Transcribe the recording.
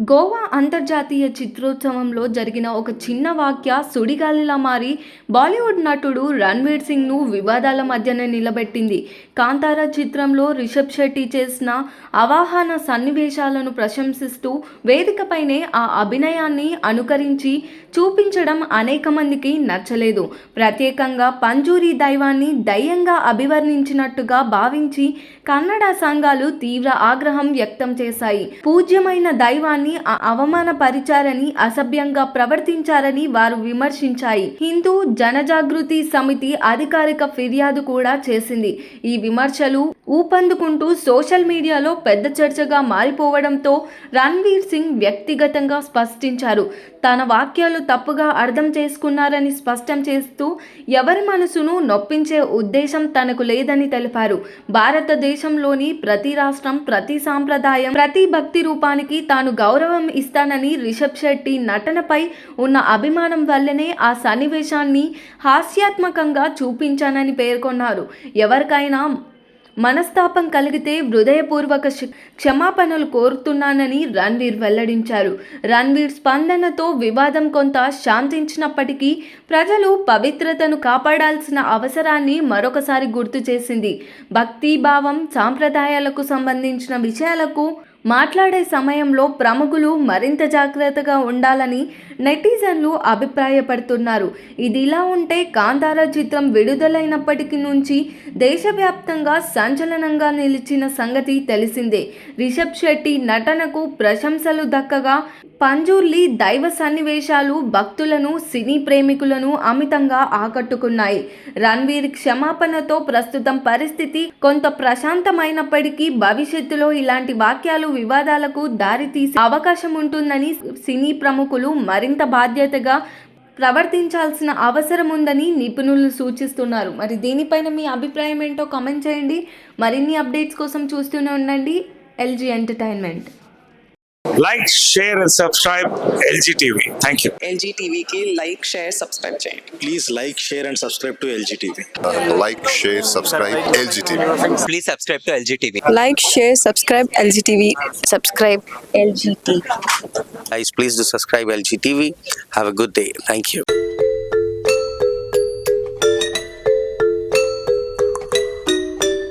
గోవా అంతర్జాతీయ చిత్రోత్సవంలో జరిగిన ఒక చిన్న వాక్య సుడిగాలిలా మారి బాలీవుడ్ నటుడు రణ్వీర్ సింగ్ను వివాదాల మధ్యనే నిలబెట్టింది. కాంతారా చిత్రంలో రిషబ్ శెట్టి చేసిన అవాహన సన్నివేశాలను ప్రశంసిస్తూ వేదికపైనే ఆ అభినయాన్ని అనుకరించి చూపించడం అనేక మందికి నచ్చలేదు. ప్రత్యేకంగా పంజూరి దైవాన్ని దయ్యంగా అభివర్ణించినట్టుగా భావించి కన్నడ సంఘాలు తీవ్ర ఆగ్రహం వ్యక్తం చేశాయి. పూజ్యమైన దైవాన్ని అవమానపరిచారని అసభ్యంగా ప్రవర్తించారని వారు విమర్శించాయి. హిందూ జనజాగృతి సమితి అధికారిక ఫిర్యాదు కూడా చేసింది. ఈ విమర్శలు ఊపందుకుంటూ సోషల్ మీడియాలో పెద్ద చర్చగా మారిపోవడంతో రణ్వీర్ సింగ్ వ్యక్తిగతంగా స్పష్టించారు. తన వాక్యాలు తప్పుగా అర్థం చేసుకున్నారని స్పష్టం చేస్తూ ఎవరి మనసును నొప్పించే ఉద్దేశం తనకు లేదని తెలిపారు. భారతదేశంలోని ప్రతి రాష్ట్రం ప్రతి సాంప్రదాయం ప్రతి భక్తి రూపానికి తాను గౌరవం ఇస్తానని రిషబ్ శెట్టి నటనపై ఉన్న అభిమానం వల్లనే ఆ సన్నివేశాన్ని హాస్యాత్మకంగా చూపించానని పేర్కొన్నారు. ఎవరికైనా మనస్తాపం కలిగితే హృదయపూర్వక క్షమాపణలు కోరుతున్నానని రణ్వీర్ వెల్లడించారు. రణ్వీర్ స్పందనతో వివాదం కొంత శాంతించినప్పటికీ ప్రజలు పవిత్రతను కాపాడాల్సిన అవసరాన్ని మరొకసారి గుర్తు చేసింది. భక్తి భావం సాంప్రదాయాలకు సంబంధించిన విషయాలకు మాట్లాడే సమయంలో ప్రముఖులు మరింత జాగ్రత్తగా ఉండాలని నెటిజన్లు అభిప్రాయపడుతున్నారు. ఇది ఇలా ఉంటే కాంతార చిత్రం విడుదలైనప్పటికీ నుంచి దేశవ్యాప్తంగా సంచలనంగా నిలిచిన సంగతి తెలిసిందే. రిషబ్ శెట్టి నటనకు ప్రశంసలు దక్కగా పంజూర్లి దైవ సన్నివేశాలు భక్తులను సినీ ప్రేమికులను అమితంగా ఆకట్టుకున్నాయి. రణ్వీర్ క్షమాపణతో ప్రస్తుతం పరిస్థితి కొంత ప్రశాంతమైనప్పటికీ భవిష్యత్తులో ఇలాంటి వాక్యాలు వివాదాలకు దారితీసే అవకాశం ఉంటుందని సినీ ప్రముఖులు మరింత బాధ్యతగా ప్రవర్తించాల్సిన అవసరం ఉందని నిపుణులు సూచిస్తున్నారు. మరి దీనిపైన మీ అభిప్రాయం ఏంటో కామెంట్ చేయండి. మరిన్ని అప్డేట్స్ కోసం చూస్తూనే ఉండండి. LG entertainment like, share, and subscribe LG TV. Thank you. LG టీవీకి లైక్ షేర్ సబ్స్క్రైబ్ చేయండి Please like, share, and subscribe to LG TV. like, share, subscribe, LGTV. please subscribe to LG TV. Like share subscribe LG TV subscribe LG TV Guys, please do subscribe LG TV. Have a good day. Thank you.